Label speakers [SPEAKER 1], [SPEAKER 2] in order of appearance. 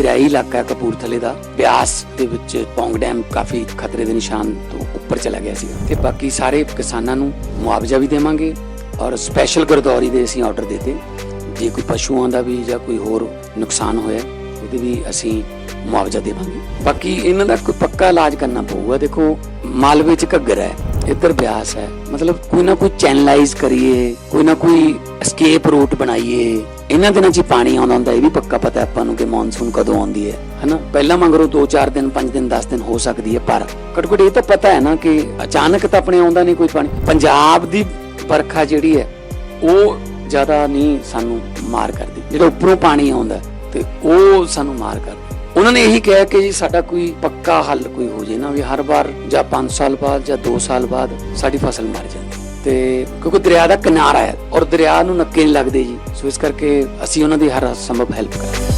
[SPEAKER 1] ਦਰਿਆਈ ਇਲਾਕਾ ਕਪੂਰਥਲੇ ਦਾ, ਬਿਆਸ ਦੇ ਵਿੱਚ ਪੌਂਗ ਡੈਮ ਕਾਫੀ ਖਤਰੇ ਦੇ ਨਿਸ਼ਾਨ ਤੋਂ ਉੱਪਰ ਚਲਾ ਗਿਆ ਸੀ ਤੇ ਬਾਕੀ ਸਾਰੇ ਕਿਸਾਨਾਂ ਨੂੰ ਮੁਆਵਜ਼ਾ ਵੀ ਦੇਵਾਂਗੇ ਔਰ ਸਪੈਸ਼ਲ ਗਰਦੌਰੀ ਦੇ ਅਸੀਂ ਆਰਡਰ ਦਿੱਤੇ। ਜੇ ਕੋਈ ਪਸ਼ੂਆਂ ਦਾ ਵੀ ਜਾਂ ਕੋਈ ਹੋਰ ਨੁਕਸਾਨ ਹੋਇਆ, ਉਹਦੇ ਵੀ ਅਸੀਂ ਮੁਆਵਜ਼ਾ ਦੇਵਾਂਗੇ। ਬਾਕੀ ਇਹਨਾਂ ਦਾ ਕੋਈ ਪੱਕਾ ਇਲਾਜ ਕਰਨਾ ਪਊਗਾ। ਦੇਖੋ, ਮਾਲਵੇ ਚ ਘੱਗਰ ਹੈ। ਇੱਧਰ ਬਿਆਸ ਹੈ। ਮਤਲਬ ਕੋਈ ਨਾ ਕੋਈ ਚੈਨਲਾਈਜ਼ ਕਰੀਏ, ਕੋਈ ਨਾ ਕੋਈ ਐਸਕੇਪ ਰੂਟ ਬਣਾਈਏ। ਇਹਨਾਂ ਦਿਨਾਂ 'ਚ ਹੀ ਪਾਣੀ ਆਉਂਦਾ ਹੁੰਦਾ, ਇਹ ਵੀ ਪੱਕਾ ਪਤਾ ਆਪਾਂ ਨੂੰ ਕਿ ਮੌਨਸੂਨ ਕਦੋਂ ਆਉਂਦੀ ਹੈ, ਹਨਾ? ਪਹਿਲਾਂ ਮੰਗਰੋ 2-4 ਦਿਨ 5 ਦਿਨ 10 ਦਿਨ ਹੋ ਸਕਦੀ ਹੈ, ਪਰ ਘੱਟੋ-ਘੱਟ ਇਹ ਤਾਂ ਪਤਾ ਹੈ ਨਾ ਕਿ ਅਚਾਨਕ ਤਾਂ ਆਪਣੇ ਆਉਂਦਾ ਨਹੀਂ ਕੋਈ ਪਾਣੀ। ਪੰਜਾਬ ਦੀ ਵਰਖਾ ਜਿਹੜੀ ਹੈ, ਉਹ ਜ਼ਿਆਦਾ ਨਹੀਂ ਸਾਨੂੰ ਮਾਰ ਕਰਦੀ। ਜਿਹੜਾ ਉੱਪਰੋਂ ਪਾਣੀ ਆਉਂਦਾ, ਤੇ ਉਹ ਸਾਨੂੰ ਮਾਰ ਕਰਦਾ। ਉਹਨਾਂ ਨੇ ਇਹੀ ਕਿਹਾ ਕਿ ਜੀ ਸਾਡਾ ਕੋਈ ਪੱਕਾ ਹੱਲ ਕੋਈ ਹੋ ਜੇ ਨਾ ਵੀ ਹਰ ਵਾਰ ਜਾਂ 5 ਸਾਲ ਬਾਅਦ ਜਾਂ 2 ਸਾਲ ਬਾਅਦ ਸਾਡੀ ਫਸਲ ਮਰ ਜਾਂਦੀ। ਤੇ ਕਿਉਂਕਿ ਦਰਿਆ ਦਾ ਕਿਨਾਰਾ ਹੈ ਔਰ ਦਰਿਆ ਨੂੰ ਨੱਕੇ ਨਹੀਂ ਲੱਗਦੇ ਜੀ। ਸੋ ਇਸ ਕਰਕੇ ਅਸੀਂ ਉਹਨਾਂ ਦੀ ਹਰ ਸੰਭਵ ਹੈਲਪ ਕਰਾਂਗੇ।